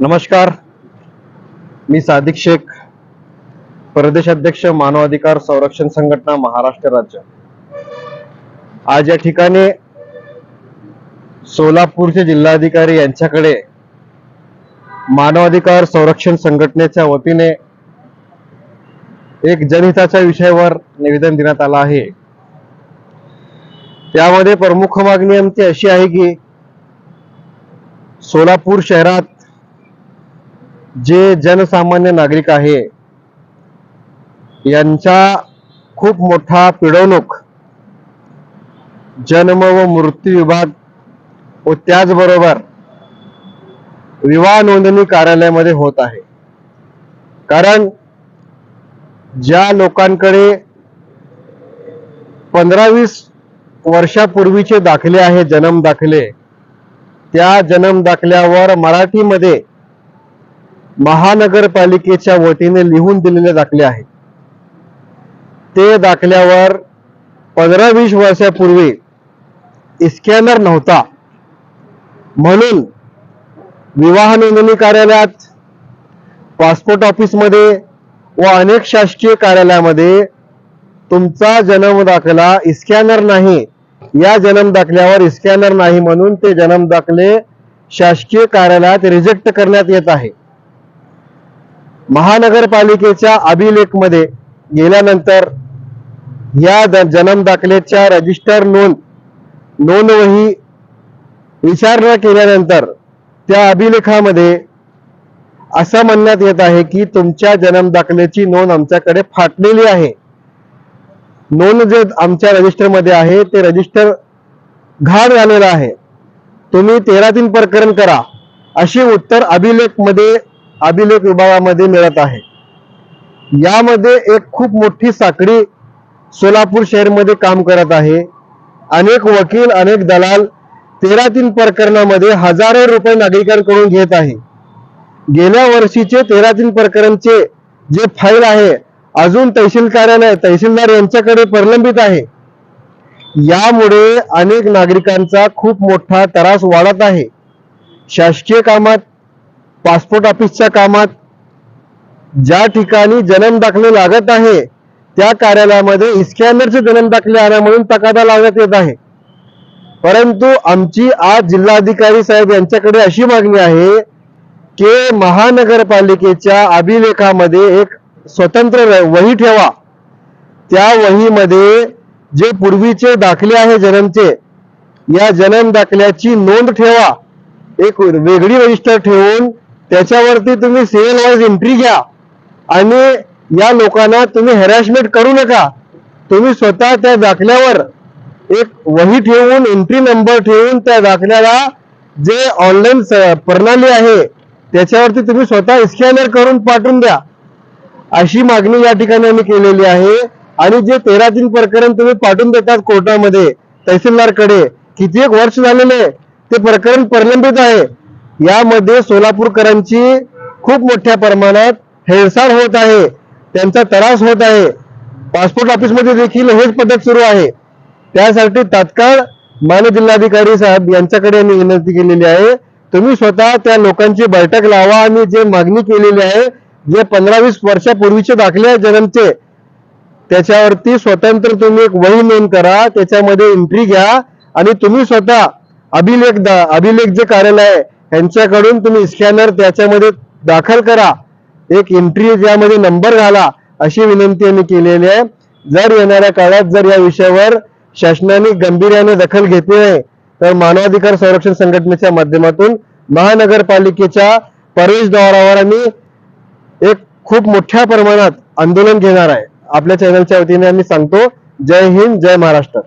नमस्कार. मी सादिक शेख प्रदेशाध्यक्ष मानवाधिकार संरक्षण संघटना महाराष्ट्र राज्य. आज या ठिकाणी सोलापूरचे जिल्हाधिकारी यांच्याकडे मानवाधिकार संरक्षण संघटनेच्या वतीने एक जनहिताच्या विषयावर निवेदन देण्यात आलं आहे. त्यामध्ये प्रमुख मागणी आमची अशी आहे की सोलापूर शहरात जे जनसामान्य नागरिक आहे यांचा खूप मोठा पिडवणूक जन्म व मृत्यू विभाग व त्याचबरोबर विवाह नोंदणी कार्यालयामध्ये होत आहे. कारण ज्या लोकांकडे पंधरा वीस वर्षापूर्वीचे दाखले आहे जन्म दाखले त्या जन्म दाखल्यावर मराठीमध्ये महानगरपालिकेच्या वतीने लिहून दिलेले दाखले आहेत. ते दाखल्यावर पंधरा वीस वर्षापूर्वी स्कॅनर नव्हता. म्हणून विवाह नोंदणी कार्यालयात पासपोर्ट ऑफिसमध्ये व अनेक शासकीय कार्यालयामध्ये तुमचा जन्म दाखला स्कॅनर नाही. या जन्म दाखल्यावर स्कॅनर नाही म्हणून ते जन्म दाखले शासकीय कार्यालयात रिजेक्ट करण्यात येत आहे. महानगरपालिकेच्या अभिलेखमध्ये गेल्यानंतर या जन्म दाखल्याच्या रजिस्टर नोंद नोंदवही विचारणा केल्यानंतर त्या अभिलेखामध्ये असं म्हणण्यात येत आहे की तुमच्या जन्म दाखल्याची नोंद आमच्याकडे फाटलेली आहे. नोंद जे आमच्या रजिस्टरमध्ये आहे ते रजिस्टर घाण झालेलं आहे. तुम्ही तेरा तीन प्रकरण करा. अशी उत्तर अभिलेखमध्ये अभिलेख विभागामध्ये मिळत आहे. यामध्ये एक खूप मोठी साखळी सोलापूर शहरमध्ये काम करत आहे. अनेक वकील अनेक दलाल तेरा तीन प्रकरणामध्ये हजारो रुपये नागरिकांकडून घेत आहे. गेल्या वर्षीचे तेरा तीन प्रकरणचे जे फाईल आहे अजून तहसील कार्यालय तहसीलदार यांच्याकडे प्रलंबित आहे. यामुळे अनेक नागरिकांचा खूप मोठा त्रास वाढत आहे. शासकीय कामात पासपोर्ट ऑफिसच्या कामात ज्या ठिकाणी जन्म दाखले लागत आहे त्या कार्यालयामध्ये स्कॅनरचे जन्म दाखले आणा म्हणून तकादा लावण्यात येत आहे. परंतु आमची आज जिल्हाधिकारी साहेब यांच्याकडे अशी मागणी आहे की महानगरपालिकेच्या अभिलेखामध्ये एक स्वतंत्र वही ठेवा. त्या वहीमध्ये जे पूर्वीचे दाखले आहे जन्मचे या जन्म दाखल्याची नोंद ठेवा. एक वेगळी रजिस्टर ठेवून त्याच्यावरती तुम्ही सिव्हिल वाईज एंट्री घ्या. आणि या लोकांना तुम्ही हॅरॅसमेंट करू नका. तुम्ही स्वतः त्या दाखल्यावर एक वही ठेवून एंट्री नंबर ठेवून त्या दाखल्याला जे ऑनलाईन प्रणाली आहे त्याच्यावरती तुम्ही स्वतः स्कॅनर करून पाठवून द्या. अशी मागणी या ठिकाणी आम्ही केलेली आहे. आणि जे तेरा तीन प्रकरण तुम्ही पाठवून देतात कोर्टामध्ये तहसीलदारकडे किती एक वर्ष झालेले ते प्रकरण प्रलंबित आहे. यामध्ये सोलापूरकरांची खूप मोठ्या प्रमाणात हेळसाळ होत आहे. त्यांचा त्रास होत आहे. पासपोर्ट ऑफिसमध्ये देखील हेच पद्धत सुरू आहे. त्यासाठी तात्काळ मान्य जिल्हाधिकारी साहेब यांच्याकडे आम्ही विनंती केलेली आहे. तुम्ही स्वतः त्या लोकांची बैठक लावा आणि जे मागणी केलेली आहे जे पंधरा वीस वर्षापूर्वीचे दाखले आहेत जन्मचे त्याच्यावरती स्वतंत्र तुम्ही एक वही नोंद करा त्याच्यामध्ये एंट्री घ्या आणि तुम्ही स्वतः अभिलेख अभिलेख जे कार्यालय आहे यांच्याकडून तुम्ही स्कॅनर त्याच्यामध्ये दाखल करा. एक एंट्री ज्यामध्ये नंबर घाला अशी विनंती आम्ही केलेली आहे. जर येणाऱ्या काळात जर या विषयावर शासनाने गंभीर्याने दखल घेतली नाही तर मानवाधिकार संरक्षण संघटनेच्या माध्यमातून महानगरपालिकेच्या प्रवेशद्वारावर आम्ही एक खूप मोठ्या प्रमाणात आंदोलन घेणार आहे. आपल्या चॅनलच्या वतीने आम्ही सांगतो जय हिंद जय महाराष्ट्र.